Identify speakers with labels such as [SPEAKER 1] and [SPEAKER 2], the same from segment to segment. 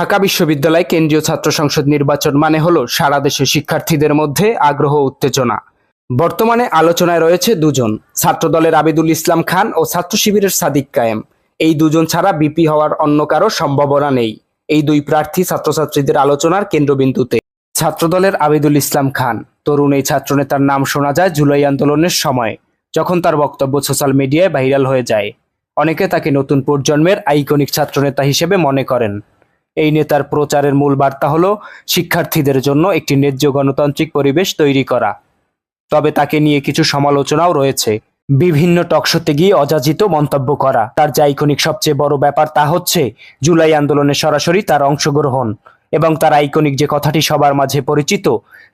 [SPEAKER 1] ঢাকা বিশ্ববিদ্যালয় কেন্দ্রীয় ছাত্র সংসদ নির্বাচন মানে হলো সারা দেশের শিক্ষার্থীদের মধ্যে আগ্রহ উত্তেজনা। বর্তমানে আলোচনায় রয়েছে দুজন, ছাত্রদলের আবিদুল ইসলাম খান ও ছাত্র শিবিরের সাদিক কায়েম। এই দুজন ছাড়া বিপি হওয়ার অন্য কারও সম্ভাবনা নেই। এই দুই প্রার্থী ছাত্রছাত্রীদের আলোচনার কেন্দ্রবিন্দুতে। ছাত্রদলের আবিদুল ইসলাম খান, তরুণ এই ছাত্রনেতার নাম শোনা যায় জুলাই আন্দোলনের সময়, যখন তার বক্তব্য সোশ্যাল মিডিয়ায় ভাইরাল হয়ে যায়। অনেকে তাকে নতুন প্রজন্মের আইকনিক ছাত্রনেতা হিসেবে মনে করেন। এই নেতার প্রচারের মূল বার্তা হলো শিক্ষার্থীদের জন্য একটি ন্যায্য গণতান্ত্রিক পরিবেশ তৈরি করা। তবে তাকে নিয়ে কিছু সমালোচনাও রয়েছে। বিভিন্ন টকশোতে গিয়ে অযাচিত মন্তব্য করা। তার যে আইকনিক সবচেয়ে বড় ব্যাপার তা হচ্ছে, জুলাই আন্দোলনে সরাসরি তার অংশগ্রহণ এবং তার আইকনিক যে কথাটি সবার মাঝে পরিচিত,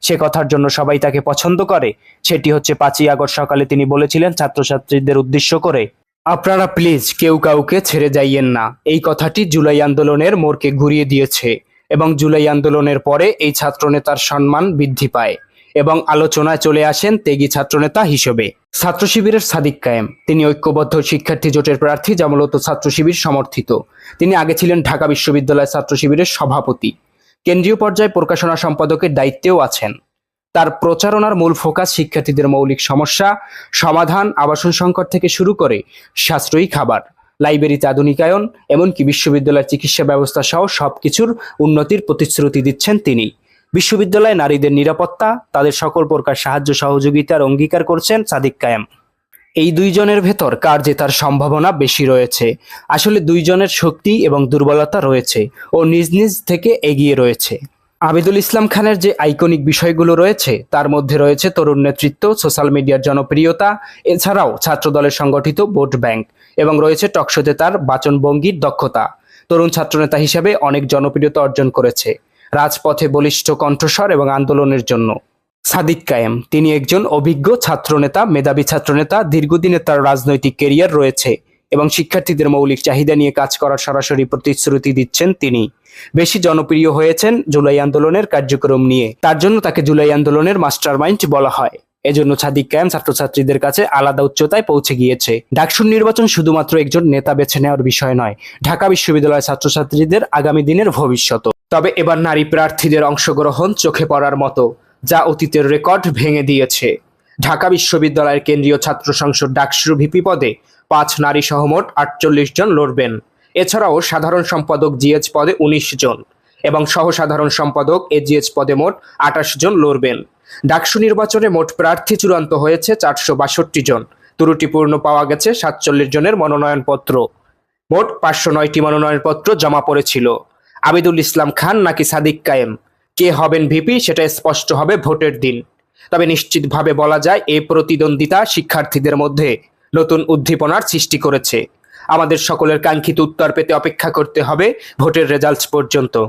[SPEAKER 1] সে কথার জন্য সবাই তাকে পছন্দ করে, সেটি হচ্ছে পাঁচই আগস্ট সকালে তিনি বলেছিলেন ছাত্রছাত্রীদের উদ্দেশ্য করে। আপনারা প্লিজ কেউ কাউকে ছেড়ে যাইয়েন না। এই কথাটি জুলাই আন্দোলনের মোড়কে ঘুরিয়ে দিয়েছে এবং জুলাই আন্দোলনের পরে এই ছাত্রনেতার সম্মান বৃদ্ধি পায় এবং আলোচনায় চলে আসেন তেগী ছাত্রনেতা হিসেবে। ছাত্র শিবিরের সাদিক কায়েম। তিনি ঐক্যবদ্ধ শিক্ষার্থী জোটের প্রার্থী যা মূলত ছাত্র শিবির সমর্থিত। তিনি আগে ছিলেন ঢাকা বিশ্ববিদ্যালয় ছাত্র শিবিরের সভাপতি। কেন্দ্রীয় পর্যায়ে প্রকাশনা সম্পাদকের দায়িত্বেও আছেন। তার প্রচারণার মূল ফোকাস শিক্ষার্থীদের মৌলিক সমস্যা, সমাধান, আবাসন সংকট থেকে শুরু করে সাশ্রয়ী খাবার, লাইব্রেরিতে আধুনিকায়ন, এমনকি বিশ্ববিদ্যালয়ের চিকিৎসা ব্যবস্থা সহ সবকিছুর উন্নতির প্রতিশ্রুতি দিচ্ছেন তিনি। বিশ্ববিদ্যালয়ে নারীদের নিরাপত্তা, তাদের সকল প্রকার সাহায্য সহযোগিতার অঙ্গীকার করছেন সাদিক কায়েম। এই দুইজনের ভেতর কার জেতার সম্ভাবনা বেশি রয়েছে? আসলে দুইজনের শক্তি এবং দুর্বলতা রয়েছে ও নিজ নিজ থেকে এগিয়ে রয়েছে। আবিদুল ইসলাম খানের যে আইকনিক বিষয়গুলো রয়েছে, তার মধ্যে রয়েছে তরুণ নেতৃত্ব, সোশ্যাল মিডিয়ার জনপ্রিয়তা, এছাড়াও ছাত্রদলের সংগঠিত ভোট ব্যাংক এবং রয়েছে টকশোতে তার বাচনভঙ্গির দক্ষতা। তরুণ ছাত্রনেতা হিসেবে অনেক জনপ্রিয়তা অর্জন করেছে, রাজপথে বলিষ্ঠ কণ্ঠস্বর এবং আন্দোলনের জন্য। সাদিক কায়েম, তিনি একজন অভিজ্ঞ ছাত্রনেতা, মেধাবী ছাত্রনেতা, দীর্ঘদিনের তার রাজনৈতিক কেরিয়ার রয়েছে এবং শিক্ষার্থীদের মৌলিক চাহিদা নিয়ে কাজ করার সরাসরি প্রতিশ্রুতি দিচ্ছেন তিনি। বেশি জনপ্রিয় হয়েছেন জুলাই আন্দোলনের কার্যক্রম নিয়ে। তার জন্য তাকে জুলাই আন্দোলনের মাস্টার বলা হয়। এজন্য সাদিক কায়েম ছাত্রছাত্রীদের কাছে আলাদা উচ্চতায় পৌঁছে গিয়েছে। ডাকসুর নির্বাচন শুধুমাত্র একজন নেতা বেছে নেওয়ার বিষয় নয়, ঢাকা বিশ্ববিদ্যালয়ের ছাত্রছাত্রীদের আগামী দিনের ভবিষ্যৎ। তবে এবার নারী প্রার্থীদের অংশগ্রহণ চোখে পড়ার মতো, যা অতীতের রেকর্ড ভেঙে দিয়েছে। ঢাকা বিশ্ববিদ্যালয়ের কেন্দ্রীয় ছাত্র সংসদ ডাকসুর ভিপি পদে পাঁচ নারী সহ মোট আটচল্লিশ জন লড়বেন। এছাড়াও সাধারণ সম্পাদক জিএচ পদে উনিশ জন এবং সহসাধারণ সম্পাদক এজিএচ পদে মোট আঠাশ জন লড়বেন। ডাকসু নির্বাচনে মোট প্রার্থী চূড়ান্ত হয়েছে চারশো বাষট্টি জন। ত্রুটিপূর্ণ পাওয়া গেছে সাতচল্লিশ জনের মনোনয়নপত্র। মোট পাঁচশো নয়টি মনোনয়নপত্র জমা পড়েছিল। আবিদুল ইসলাম খান নাকি সাদিক কায়েম? কে হবেন ভিপি সেটা স্পষ্ট হবে ভোটের দিন। তবে নিশ্চিতভাবে বলা যায় এই প্রতিদ্বন্দ্বিতা শিক্ষার্থীদের মধ্যে নতুন উদ্দীপনার সৃষ্টি করেছে। আমাদের সকলের কাঙ্ক্ষিত উত্তর পেতে অপেক্ষা করতে হবে। ভোটের রেজাল্টস পর্যন্ত।